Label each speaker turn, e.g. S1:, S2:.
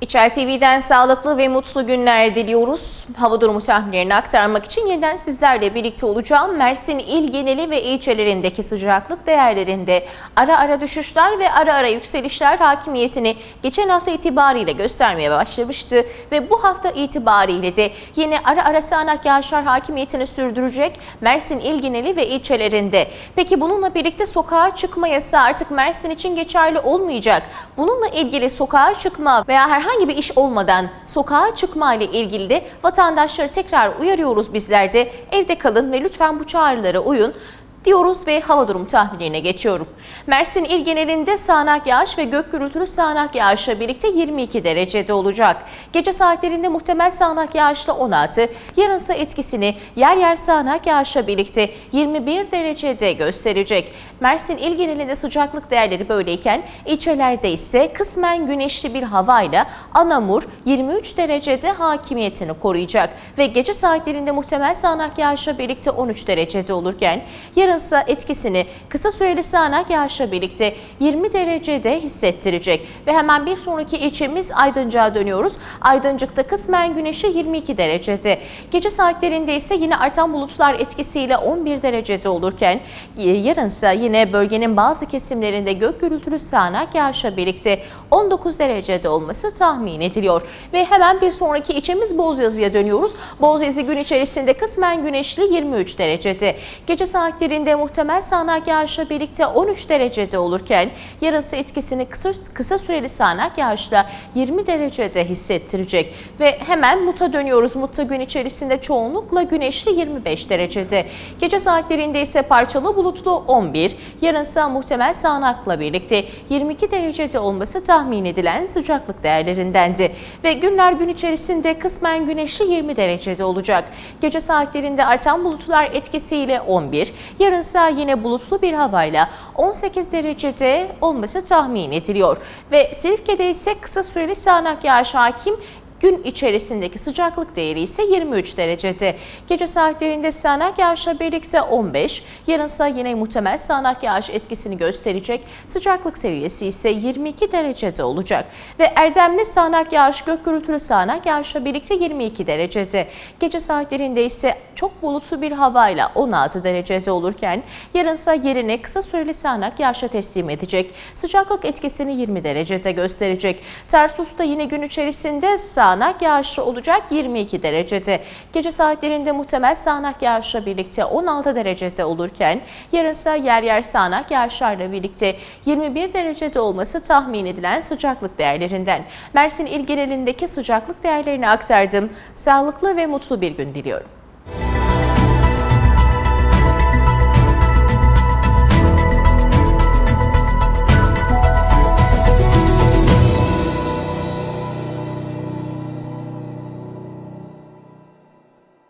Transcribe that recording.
S1: İçer TV'den sağlıklı ve mutlu günler diliyoruz. Hava durumu tahminlerini aktarmak için yeniden sizlerle birlikte olacağım. Mersin il geneli ve ilçelerindeki sıcaklık değerlerinde ara ara düşüşler ve ara ara yükselişler hakimiyetini geçen hafta itibariyle göstermeye başlamıştı. Ve bu hafta itibariyle de yine ara ara sağanak yağışlar hakimiyetini sürdürecek Mersin il geneli ve ilçelerinde. Peki bununla birlikte sokağa çıkma yasağı artık Mersin için geçerli olmayacak. Bununla ilgili sokağa çıkma veya herhangi bir iş olmadan sokağa çıkma ile ilgili de vatandaşları tekrar uyarıyoruz bizler de. Evde kalın ve lütfen bu çağrılara uyun diyoruz ve hava durumu tahminlerine geçiyorum. Mersin il genelinde sağanak yağış ve gök gürültülü sağanak yağışla birlikte 22 derecede olacak. Gece saatlerinde muhtemel sağanak yağışla 16, yarınsa etkisini yer yer sağanak yağışla birlikte 21 derecede gösterecek. Mersin il genelinde sıcaklık değerleri böyleyken ilçelerde ise kısmen güneşli bir havayla Anamur 23 derecede hakimiyetini koruyacak ve gece saatlerinde muhtemel sağanak yağışla birlikte 13 derecede olurken yarınsa etkisini kısa süreli sağanak yağışla birlikte 20 derecede hissettirecek ve hemen bir sonraki ilçemiz Aydıncık'a dönüyoruz. Aydıncık'ta kısmen güneşi 22 derecede. Gece saatlerinde ise yine artan bulutlar etkisiyle 11 derecede olurken yarınsa yine bölgenin bazı kesimlerinde gök gürültülü sağanak yağışla birlikte 19 derecede olması tahmin ediliyor. Ve hemen bir sonraki ilçemiz Bozyazı'ya dönüyoruz. Bozyazı gün içerisinde kısmen güneşli 23 derecede. Gece saatlerinde muhtemel sağanak yağışla birlikte 13 derecede olurken yarınsa etkisini kısa, kısa süreli sağanak yağışla 20 derecede hissettirecek. Ve hemen Mut'a dönüyoruz. Mut'ta gün içerisinde çoğunlukla güneşli 25 derecede. Gece saatlerinde ise parçalı bulutlu 11, yarınsa muhtemel sağanakla birlikte 22 derecede olması tahmin edilen sıcaklık değerlerindendi. Ve günler gün içerisinde kısmen güneşli 20 derecede olacak. Gece saatlerinde artan bulutlar etkisiyle 11, yarınsa yine bulutlu bir havayla 18 derecede olması tahmin ediliyor. Ve Silifke'de ise kısa süreli sağanak yağış hakim Gün içerisindeki sıcaklık değeri ise 23 derecede. Gece saatlerinde sağanak yağışla birlikte 15, yarınsa yine muhtemel sağanak yağış etkisini gösterecek. Sıcaklık seviyesi ise 22 derecede olacak. Ve Erdemli sağanak yağış, gök gürültülü sağanak yağışla birlikte 22 derecede. Gece saatlerinde ise çok bulutlu bir havayla 16 derecede olurken yarınsa yerine kısa süreli sağanak yağışa teslim edecek. Sıcaklık etkisini 20 derecede gösterecek. Tarsus'ta yine gün içerisinde sağanak yağışlı olacak 22 derecede. Gece saatlerinde muhtemel sağanak yağışla birlikte 16 derecede olurken yarınsa yer yer sağanak yağışlarla birlikte 21 derecede olması tahmin edilen sıcaklık değerlerinden. Mersin il genelindeki sıcaklık değerlerini aktardım. Sağlıklı ve mutlu bir gün diliyorum.